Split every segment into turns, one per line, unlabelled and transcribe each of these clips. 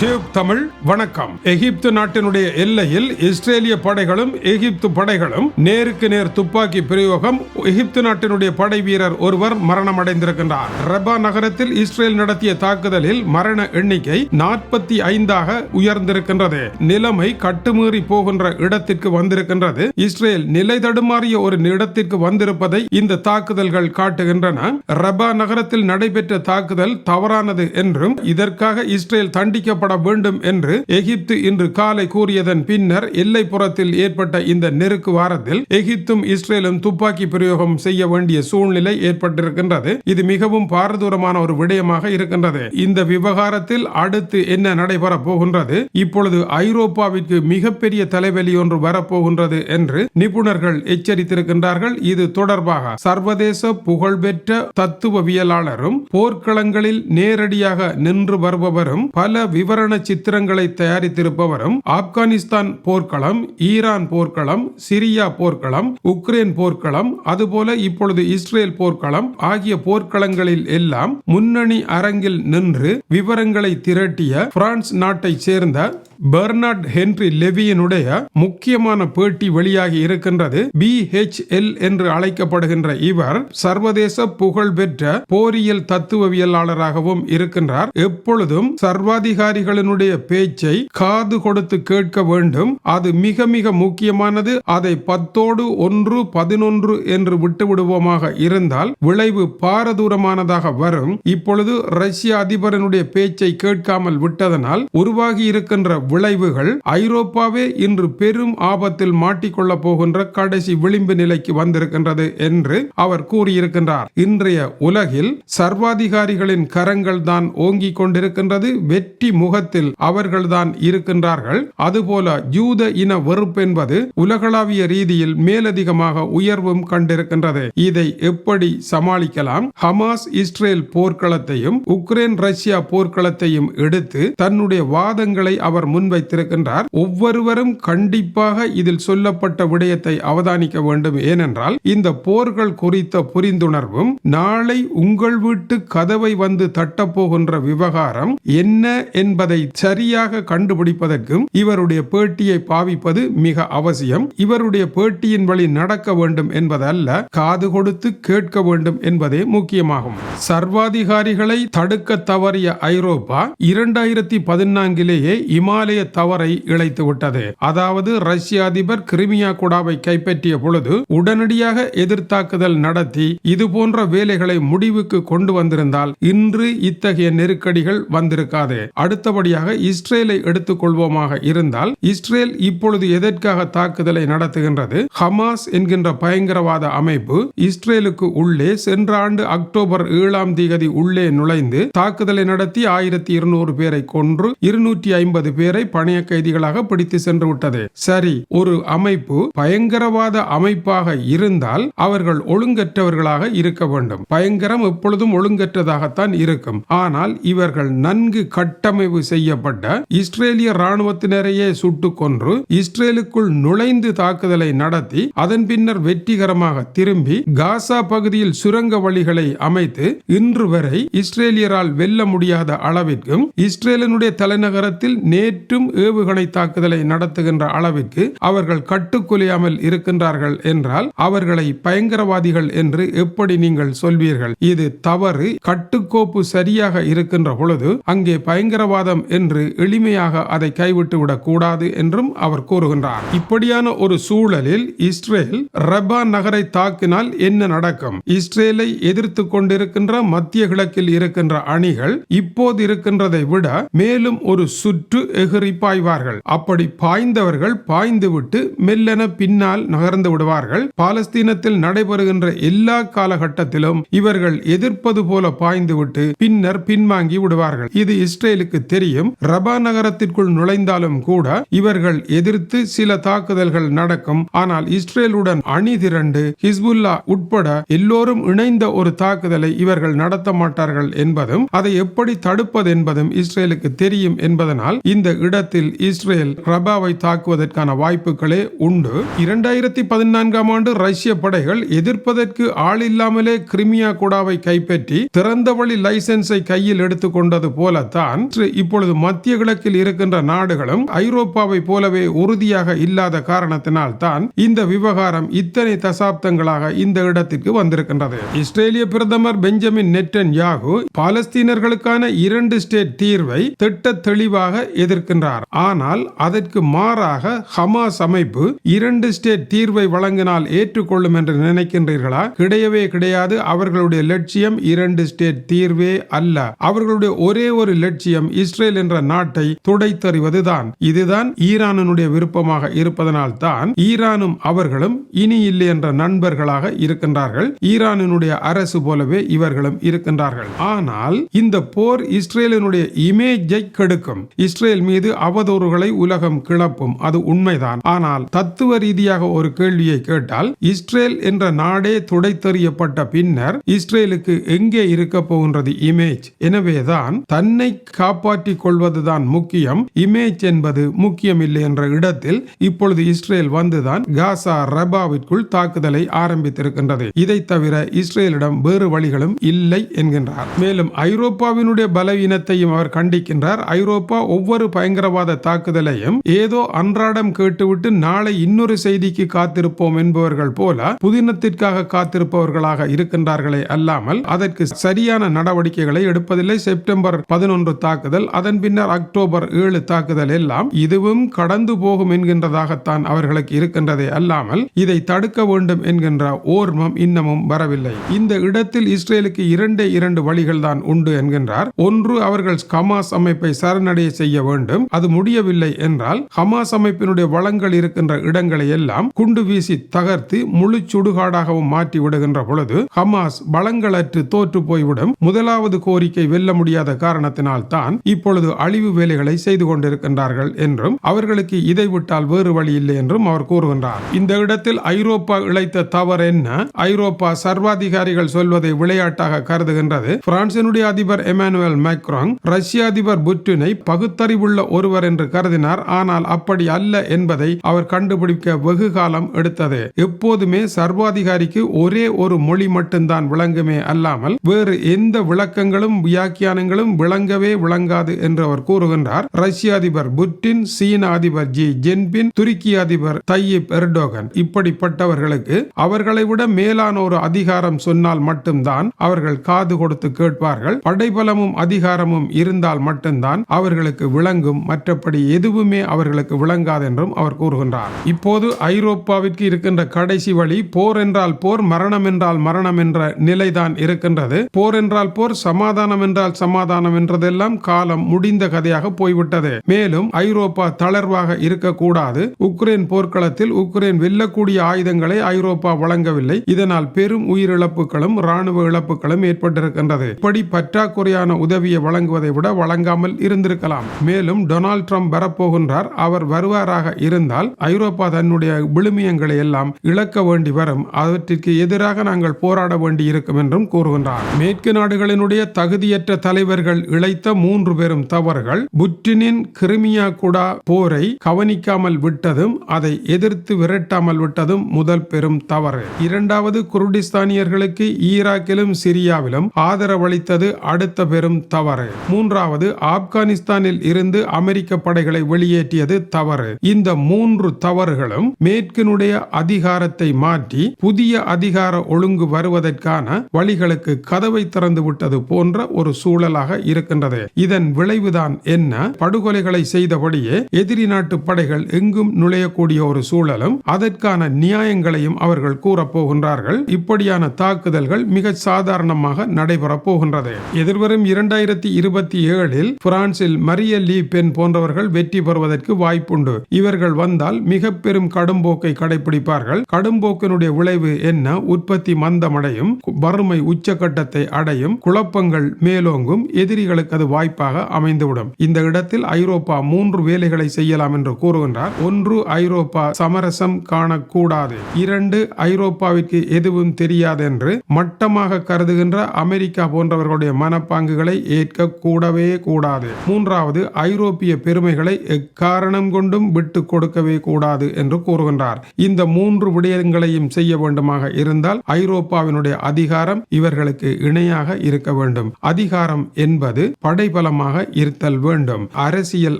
Tube Tamil வணக்கம். எகிப்து நாட்டினுடைய எல்லையில் இஸ்ரேலிய படைகளும் எகிப்து படைகளும் நேருக்கு நேர் துப்பாக்கி பிரயோகம் எகிப்து நாட்டினுடைய படை வீரர் ஒருவர் மரணம் அடைந்திருக்கின்றார் ரபா நகரத்தில் இஸ்ரேல் நடத்திய தாக்குதலில் மரண எண்ணிக்கை நாற்பத்தி ஐந்தாக உயர்ந்திருக்கின்றது. நிலைமை கட்டுமீறி போகின்ற இடத்திற்கு வந்திருக்கின்றது. இஸ்ரேல் நிலை தடுமாறிய ஒரு இடத்திற்கு வந்திருப்பதை இந்த தாக்குதல்கள் காட்டுகின்றன. ரபா நகரத்தில் நடைபெற்ற தாக்குதல் தவறானது என்றும் இதற்காக இஸ்ரேல் தண்டிக்கப்பட வேண்டும் என்று எகிப்து இன்று காலை கூறியதன் பின்னர் எல்லைப்புறத்தில் ஏற்பட்ட இந்த நெருக்கு வாரத்தில் எகிப்தும் இஸ்ரேலும் துப்பாக்கி பிரயோகம் செய்ய வேண்டிய சூழ்நிலை ஏற்பட்டிருக்கின்றது. இது மிகவும் பாரதூரமான ஒரு விடயமாக இருக்கின்றது. இந்த விவகாரத்தில் அடுத்து என்ன நடைபெற போகின்றது? இப்பொழுது ஐரோப்பாவிற்கு மிகப்பெரிய தலைவலி ஒன்று வரப்போகின்றது என்று நிபுணர்கள் எச்சரித்திருக்கின்றார்கள். இது தொடர்பாக சர்வதேச புகழ்பெற்ற தத்துவவியலாளரும் போர்க்களங்களில் நேரடியாக நின்று வருபவரும் பல விவ விவரண சித்திரங்களை தயாரித்திருப்பவரும் ஆப்கானிஸ்தான் போர்க்களம் ஈரான் போர்க்களம் சிரியா போர்க்களம் உக்ரைன் போர்க்களம் அதுபோல இப்பொழுது இஸ்ரேல் போர்க்களம் ஆகிய போர்க்களங்களில் எல்லாம் முன்னணி அரங்கில் நின்று விவரங்களை திரட்டிய பிரான்ஸ் நாட்டைச் சேர்ந்த பெர்னார்ட் ஹென்றி லெவியினுடைய முக்கியமான பேட்டி வெளியாகி இருக்கின்றது. பிஹெச்எல் என்று அழைக்கப்படுகின்ற இவர் சர்வதேச புகழ்பெற்ற போரியல் தத்துவவியலாளராகவும் இருக்கின்றார். எப்பொழுதும் சர்வாதிகாரிகளினுடைய பேச்சை காது கொடுத்து கேட்க வேண்டும். அது மிக மிக முக்கியமானது. அதை பத்தோடு ஒன்று பதினொன்று என்று விட்டுவிடுவோமாக இருந்தால் விளைவு பாரதூரமானதாக வரும். இப்பொழுது ரஷ்ய அதிபரனுடைய பேச்சை கேட்காமல் விட்டதனால் உருவாகி இருக்கின்ற விளைவுகள் ஐரோப்பாவே இன்று பெரும் ஆபத்தில் மாட்டிக்கொள்ளப் போகின்ற கடைசி விளிம்பு நிலைக்கு வந்திருக்கின்றது என்று அவர் கூறியிருக்கின்றார். இன்றைய உலகில் சர்வாதிகாரிகளின் கரங்கள் தான் ஓங்கிக் கொண்டிருக்கின்றது. வெற்றி முகத்தில் அவர்கள்தான் இருக்கின்றார்கள். அதுபோல யூத இன வெறுப்பு என்பது உலகளாவிய ரீதியில் மேலதிகமாக உயர்வும் கண்டிருக்கின்றது. இதை எப்படி சமாளிக்கலாம்? ஹமாஸ் இஸ்ரேல் போர்க்களத்தையும் உக்ரைன் ரஷ்யா போர்க்களத்தையும் எடுத்து தன்னுடைய வாதங்களை அவர் முன்வைத்திருக்கின்றார். ஒவ்வொருவரும் கண்டிப்பாக இதில் சொல்லப்பட்ட விடயத்தை அவதானிக்க வேண்டும். ஏனென்றால் இந்த போர்கள் குறித்த புரிந்துணர்வும் நாளை உங்கள் வீட்டு கதவை வந்து தட்டப்போகின்ற விவகாரம் என்ன என்பதை சரியாக கண்டுபிடிப்பதற்கும் இவருடைய பேட்டியை பாவிப்பது மிக அவசியம். இவருடைய பேட்டியின் வழி நடக்க வேண்டும் என்பதல்ல காது கொடுத்து கேட்க வேண்டும் என்பதே முக்கியமாகும். சர்வாதிகாரிகளை தடுக்க தவறிய ஐரோப்பா இரண்டாயிரத்தி பதினான்கிலேயே இமாலய தவறை இழைத்து விட்டது. அதாவது ரஷ்ய அதிபர் கிரிமியா குடாவை கைப்பற்றிய பொழுது உடனடியாக எதிர்த்தாக்குதல் நடத்தி இது போன்ற வேலைகளை முடிவுக்கு கொண்டு வந்திருந்தால் இன்று இத்தகைய நெருக்கடிகள் வந்திருக்காது. அடுத்தபடியாக இஸ்ரேலை எடுத்துக் கொள்வோமாக இருந்தால் இஸ்ரேல் இப்பொழுது எதற்காக தாக்குதலை நடத்துகின்றது? ஹமாஸ் என்கின்ற பயங்கரவாத அமைப்பு இஸ்ரேலுக்கு உள்ளே சென்ற ஆண்டு அக்டோபர் ஏழாம் தேதி உள்ளே நுழைந்து தாக்குதலை நடத்தி ஆயிரத்தி இருநூறு பேரை கொன்று இருநூற்றி ஐம்பது பேர் பேரை பணைய கைதிகளாக பிடித்து சென்று விட்டது. சரி ஒரு அமைப்பு பயங்கரவாத அமைப்பாக இருந்தால் அவர்கள் ஒழுங்கற்றவர்களாக இருக்க வேண்டும். பயங்கரம் எப்பொழுதும் ஒழுங்கற்றதாகத்தான் இருக்கும். ஆனால் இவர்கள் நன்கு கட்டமைப்பு செய்யப்பட்ட இஸ்ரேலிய ராணுவத்தினரையே சுட்டு கொன்று இஸ்ரேலுக்குள் நுழைந்து தாக்குதலை நடத்தி அதன் பின்னர் வெற்றிகரமாக திரும்பி காசா பகுதியில் சுரங்க வழிகளை அமைத்து இன்று வரை இஸ்ரேலியரால் வெல்ல முடியாத அளவிற்கும் இஸ்ரேலினுடைய தலைநகரத்தில் நேற்று நேற்றும் ஏவுகணை தாக்குதலை நடத்துகின்ற அளவிற்கு அவர்கள் கட்டுக்குலையாமல் இருக்கின்றார்கள் என்றால் அவர்களை பயங்கரவாதிகள் என்று எப்படி நீங்கள் சொல்வீர்கள்? இது தவறு. கட்டுக்கோப்பு சரியாக இருக்கின்ற பொழுது அங்கே பயங்கரவாதம் என்று எளிமையாக அதை கைவிட்டு கூடாது என்றும் அவர் கூறுகின்றார். இப்படியான ஒரு சூழலில் இஸ்ரேல் ரபா நகரை தாக்கினால் என்ன நடக்கும்? இஸ்ரேலை எதிர்த்து கொண்டிருக்கின்ற மத்திய கிழக்கில் இருக்கின்ற அணிகள் இப்போது இருக்கின்றதை விட மேலும் ஒரு சுற்று எகிரி பாய்வார்கள் அப்படி பாய்ந்தவர்கள் பாய்ந்துவிட்டு மெல்லென பின்னால் நகர்ந்து விடுவார்கள். பாலஸ்தீனத்தில் நடைபெறுகின்ற எல்லா காலகட்டத்திலும் இவர்கள் எதிர்ப்பது போல பாய்ந்துவிட்டு பின்னர் பின்வாங்கி விடுவார்கள். இது இஸ்ரேலுக்கு தெரியும். ரபா நகரத்திற்குள் நுழைந்தாலும் கூட இவர்கள் எதிர்த்து சில தாக்குதல்கள் நடக்கும். ஆனால் இஸ்ரேலுடன் அணி திரண்டு ஹிஸ்புல்லா உட்பட எல்லோரும் இணைந்த ஒரு தாக்குதலை இவர்கள் நடத்த மாட்டார்கள் என்பதும் அதை எப்படி தடுப்பது என்பதும் இஸ்ரேலுக்கு தெரியும் என்பதனால் இந்த இடத்தில் இஸ்ரேல் ரபாவை தாக்குவதற்கான வாய்ப்புகளே உண்டு. இரண்டாயிரத்தி பதினான்காம் ஆண்டு ரஷ்ய படைகள் எதிர்ப்பதற்கு ஆள் இல்லாமலே கிரிமியா குடாவை கைப்பற்றி திறந்தவழி லைசன்ஸை கையில் எடுத்துக்கொண்டது போலத்தான் இப்பொழுது மத்திய கிழக்கில் இருக்கின்ற நாடுகளும் ஐரோப்பாவை போலவே உறுதியாக இல்லாத காரணத்தினால் தான் இந்த விவகாரம் இத்தனை தசாப்தங்களாக இந்த இடத்திற்கு வந்திருக்கின்றது. இஸ்ரேலிய பிரதமர் பெஞ்சமின் நெட்டன் யாகு பாலஸ்தீனர்களுக்கான இரண்டு ஸ்டேட் தீர்வை திட்ட தெளிவாக இருக்கின்றார். ஆனால் அதற்கு மாறாக ஹமாஸ் அமைப்பு இரண்டு ஸ்டேட் தீர்வை வழங்கினால் ஏற்றுக்கொள்ளும் என்று நினைக்கின்றீர்களா? கிடையவே கிடையாது. அவர்களுடைய லட்சியம் இரண்டு ஸ்டேட் தீர்வே அல்ல. அவர்களுடைய ஒரே ஒரு லட்சியம் இஸ்ரேல் என்ற நாட்டை துடைத்தறிவதுதான். இதுதான் ஈரானுடைய விருப்பமாக இருப்பதனால் தான் ஈரானும் அவர்களும் இனி இல்லை என்ற நண்பர்களாக இருக்கின்றார்கள். ஈரானினுடைய அரசு போலவே இவர்களும் இருக்கின்றார்கள். ஆனால் இந்த போர் இஸ்ரேலினுடைய இமேஜை கெடுக்கும். இஸ்ரேல் மீது அவதூறுகளை உலகம் கிளப்பும். அது உண்மைதான். ஆனால் தத்துவ ரீதியாக ஒரு கேள்வியை கேட்டால் இஸ்ரேல் என்ற நாடே துடைத்தறியப்பட்ட பின்னர் இஸ்ரேலுக்கு எங்கே இருக்க போகின்றது இமேஜ்? எனவேதான் தன்னை காப்பாற்றிக் கொள்வதுதான் முக்கியம். இமேஜ் என்பது முக்கியம் இல்லை என்ற இடத்தில் இப்பொழுது இஸ்ரேல் வந்துதான் காசா ரபாவிற்குள் தாக்குதலை ஆரம்பித்திருக்கின்றது. இதை தவிர இஸ்ரேலிடம் வேறு வழிகளும் இல்லை என்கின்றார். மேலும் ஐரோப்பாவினுடைய பலவீனத்தையும் அவர் கண்டிக்கின்றார். ஐரோப்பா ஒவ்வொரு பயன் பயங்கரவாத தாக்குதலையும் ஏதோ அன்றாடம் கேட்டுவிட்டு நாளை இன்னொரு செய்திக்கு காத்திருப்போம் என்பவர்கள் போல புதினத்திற்காக காத்திருப்பவர்களாக இருக்கின்றார்களே அல்லாமல் அதற்கு சரியான நடவடிக்கைகளை எடுப்பதில்லை. செப்டம்பர் பதினொன்று தாக்குதல் அதன் பின்னர் அக்டோபர் ஏழு தாக்குதல் எல்லாம் இதுவும் கடந்து போகும் என்கின்றதாகத்தான் அவர்களுக்கு இருக்கின்றதே அல்லாமல் இதை தடுக்க வேண்டும் என்கின்ற ஓர்மம் இன்னமும் வரவில்லை. இந்த இடத்தில் இஸ்ரேலுக்கு இரண்டே இரண்டு வழிகள் தான் உண்டு என்கின்றார். ஒன்று அவர்கள் கமாஸ் அமைப்பை சரணடைய செய்ய வேண்டும். அது முடியவில்லை என்றால் ஹமாஸ் அமைப்பினுடைய வளங்கள் இருக்கின்ற இடங்களை எல்லாம் குண்டு வீசி தகர்த்து முழு சுடுகாடாகவும் மாற்றி விடுகின்ற பொழுது ஹமாஸ் பலங்களற்று தோற்று போய்விடும். முதலாவது கோரிக்கை வெல்ல முடியாத காரணத்தினால் தான் இப்பொழுது அழிவு வேலைகளை செய்து கொண்டிருக்கின்றார்கள் என்றும் அவர்களுக்கு இதை விட்டால் வேறு வழி இல்லை என்றும் அவர் கூறுகின்றார். இந்த இடத்தில் ஐரோப்பா இழைத்த தவறு என்ன? ஐரோப்பா சர்வாதிகாரிகள் சொல்வதை விளையாட்டாக கருதுகின்றது. பிரான்சினுடைய அதிபர் எமானுவேல் மேக்ராங் ரஷ்ய அதிபர் புட்டினை பகுத்தறிவுள்ள ஒருவர் என்று கருதினார். ஆனால் அப்படி அல்ல என்பதை அவர் கண்டுபிடிக்க வெகு காலம் எடுத்தது. எப்போதுமே சர்வாதிகாரிக்கு ஒரே ஒரு மொழி மட்டும்தான் விளங்குமே அல்லாமல் வேறு எந்த விளக்கங்களும் வியாக்கியானங்களும் விளங்கவே விளங்காது என்று அவர் கூறுகின்றார். ரஷ்ய அதிபர் புட்டின் சீன அதிபர் ஜி ஜென்பின் துருக்கி அதிபர் தையிப் எர்டோகன் இப்படிப்பட்டவர்களுக்கு அவர்களை விட மேலான ஒரு அதிகாரம் சொன்னால் மட்டும்தான் அவர்கள் காது கொடுத்து கேட்பார்கள். படைபலமும் அதிகாரமும் இருந்தால் மட்டும்தான் அவர்களுக்கு விளங்கும். மற்றபடி எதுவுமே அவர்களுக்கு விளங்காது என்றும் அவர் கூறுகின்றார். இப்போது ஐரோப்பாவிற்கு இருக்கின்ற கடைசி வழி போர் என்றால் போர் மரணம் என்றால் மரணம் என்ற நிலைதான் இருக்கின்றது. போர் என்றால் போர் சமாதானம் என்றால் சமாதானம் என்றதெல்லாம் காலம் முடிந்த கதையாக போய்விட்டது. மேலும் ஐரோப்பா தளர்வாக இருக்கக்கூடாது. உக்ரைன் போர்க்களத்தில் உக்ரைன் வெல்லக்கூடிய ஆயுதங்களை ஐரோப்பா வழங்கவில்லை. இதனால் பெரும் உயிரிழப்புகளும் ராணுவ இழப்புகளும் ஏற்பட்டிருக்கின்றது. இப்படி பற்றாக்குறையான உதவியை வழங்குவதை விட வழங்காமல் இருந்திருக்கலாம். மேலும் டொனால்ட் ட்ரம்ப் வரப்போகின்றார். அவர் வருவாராக இருந்தால் ஐரோப்பா தன்னுடைய விழுமியங்களை எல்லாம் இழக்க வேண்டி வரும். அவற்றிற்கு எதிராக நாங்கள் போராட வேண்டி இருக்கும் என்றும் கூறுகின்றார். மேற்கு நாடுகளினுடைய தகுதியற்ற தலைவர்கள் இழைத்த மூன்று பெரும் தவறுகள் புட்டினின் கிரிமியா குடா போரை கவனிக்காமல் விட்டதும் அதை எதிர்த்து விரட்டாமல் விட்டதும் முதல் பெரும் தவறு. இரண்டாவது குருடிஸ்தானியர்களுக்கு ஈராக்கிலும் சிரியாவிலும் ஆதரவளித்தது அடுத்த பெரும் தவறு. மூன்றாவது ஆப்கானிஸ்தானில் இருந்து அமெரிக்க படைகளை வெளியேற்றியது தவறு. இந்த மூன்று தவறுகளும் மேற்கினுடைய அதிகாரத்தை மாற்றி புதிய அதிகார ஒழுங்கு வருவதற்கான வழிகளுக்கு கதவை திறந்து விட்டது போன்ற ஒரு சூழலாக இருக்கின்றது. இதன் விளைவுதான் என்ன? படுகொலைகளை செய்தபடியே எதிரி நாட்டு படைகள் எங்கும் நுழையக்கூடிய ஒரு சூழலும் அதற்கான நியாயங்களையும் அவர்கள் கூறப் போகின்றார்கள் இப்படியான தாக்குதல்கள் மிக சாதாரணமாக நடைபெறப் போகின்றது. எதிர்வரும் இரண்டாயிரத்தி இருபத்தி ஏழில் பிரான்சில் மரிய லீ பென் போன்றவர்கள் வெற்றி பெறுவதற்கு வாய்ப்புண்டு. இவர்கள் வந்தால் மிக பெரும் கடும்போக்கை கடைபிடிப்பார்கள் கடும்போக்கினுடைய விளைவு என்ன? உற்பத்தி மந்தமடையும் வறுமை உச்சக்கட்டத்தை அடையும் குழப்பங்கள் மேலோங்கும் எதிரிகளுக்கு அது வாய்ப்பாக அமைந்துவிடும். இந்த இடத்தில் ஐரோப்பா மூன்று வேலைகளை செய்யலாம் என்று கூறுகின்றார். ஒன்று ஐரோப்பா சமரசம் காணக்கூடாது. இரண்டு ஐரோப்பாவிற்கு எதுவும் தெரியாது என்று மட்டமாக கருதுகின்ற அமெரிக்கா போன்றவர்களுடைய மனப்பாங்குகளை ஏற்க கூடவே கூடாது. மூன்றாவது ஐரோப்பா ஐரோப்பிய பெருமைகளை எக்காரணம் கொண்டும் விட்டு கொடுக்கவே கூடாது என்று கூறுகின்றார். இந்த மூன்று விடயங்களையும் செய்ய வேண்டுமாக இருந்தால் ஐரோப்பாவினுடைய அதிகாரம் இவர்களுக்கு இணையாக இருக்க வேண்டும். அதிகாரம் என்பது படைபலமாக இருத்தல் வேண்டும். அரசியல்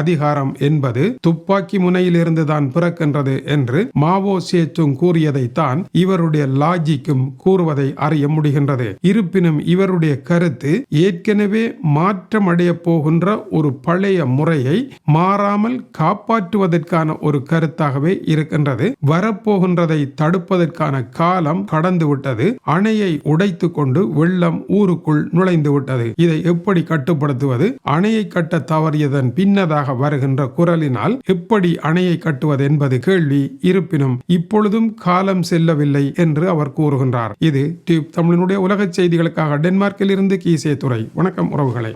அதிகாரம் என்பது துப்பாக்கி முனையிலிருந்து தான் பிறக்கின்றது என்று மாவோ சேச்சுங் கூறியதைத்தான் இவருடைய லாஜிக்கும் கூறுவதை அறிய முடிகின்றது. இருப்பினும் இவருடைய கருத்து ஏற்கனவே மாற்றமடைய போகின்ற ஒரு பழைய முறை முறையை மாறாமல் காப்பாற்றுவதற்கான ஒரு கருத்தாகவே இருக்கின்றது. வரப்போகின்றதை தடுப்பதற்கான காலம் கடந்து விட்டது அணையை உடைத்து கொண்டு வெள்ளம் ஊருக்குள் நுழைந்து விட்டது இதை எப்படி கட்டுப்படுத்துவது? அணையை கட்ட தவறியதன் பின்னதாக வருகின்ற குரலினால் எப்படி அணையை கட்டுவது என்பது கேள்வி இருப்பினும் இப்பொழுதும் காலம் செல்லவில்லை என்று அவர் கூறுகின்றார். இது டியூப் தமிழினுடைய உலக செய்திகளுக்காக டென்மார்க்கில் இருந்து கீசே துறை வணக்கம் உறவுகளை.